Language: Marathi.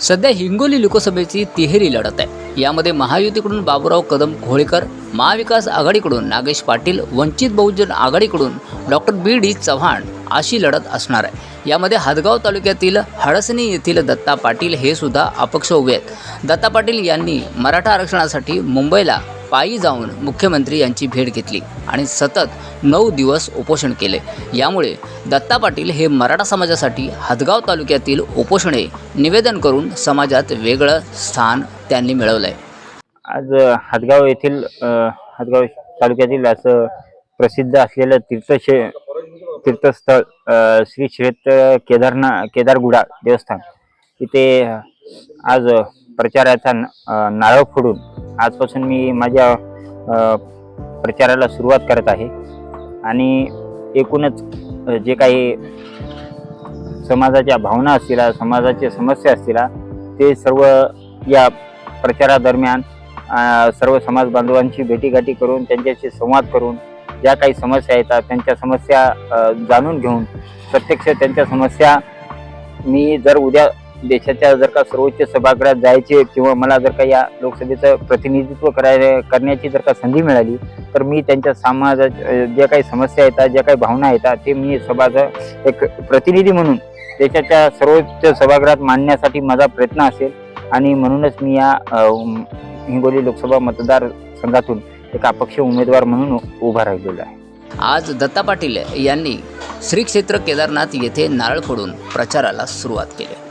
सध्या हिंगोली लोकसभेची तिहेरी लढत आहे. यामध्ये महायुतीकडून बाबूराव कदम घोळेकर महाविकास आघाडीकडून नागेश पाटील वंचित बहुजन आघाडीकडून डॉक्टर बी डी चव्हाण अशी लढत असणार आहे. यामध्ये हादगाव तालुक्यातील हडसणी येथील दत्ता पाटील हे सुद्धा अपक्ष उभे आहेत. दत्ता पाटील यांनी मराठा आरक्षणासाठी मुंबईला पायी जाऊन मुख्यमंत्री यांची भेट घेतली आणि सतत नऊ दिवस उपोषण केले. यामुळे दत्ता पाटील हे मराठा समाजासाठी हदगाव तालुक्यातील उपोषणे निवेदन करून समाजात वेगळं स्थान त्यांनी मिळवलं आहे आज हदगाव हादगाव येथील हदगाव हादगाव तालुक्यातील असं प्रसिद्ध असलेलं तीर्थशे तीर्थस्थळ श्री क्षेत्र केदारना केदारगुडा देवस्थान. इथे आज प्रचाराचा नारळ फोडून आजपासून मी माझ्या प्रचाराला सुरुवात करत आहे. आणि एकूणच जे काही समाजाच्या भावना असतील समाजाच्या समस्या असतील ते सर्व या प्रचारादरम्यान सर्व समाज बांधवांची भेटीगाठी करून त्यांच्याशी संवाद करून ज्या काही समस्या येतात त्यांच्या समस्या जाणून घेऊन प्रत्यक्ष त्यांच्या समस्या मी जर उद्या देशाच्या जर का सर्वोच्च सभागृहात जायचे किंवा मला जर का या लोकसभेचं प्रतिनिधित्व कराय करण्याची जर का संधी मिळाली तर मी त्यांच्या समाजाच्या ज्या काही समस्या येतात ज्या काही भावना येतात ते मी सभाचं एक प्रतिनिधी म्हणून देशाच्या सर्वोच्च सभागृहात मांडण्यासाठी माझा प्रयत्न असेल. आणि म्हणूनच मी या हिंगोली लोकसभा मतदारसंघातून एक अपक्ष उमेदवार म्हणून उभा राहिलेलो आहे. आज दत्ता पाटील यांनी श्री क्षेत्र केदारनाथ येथे नारळ फोडून प्रचाराला सुरुवात केली.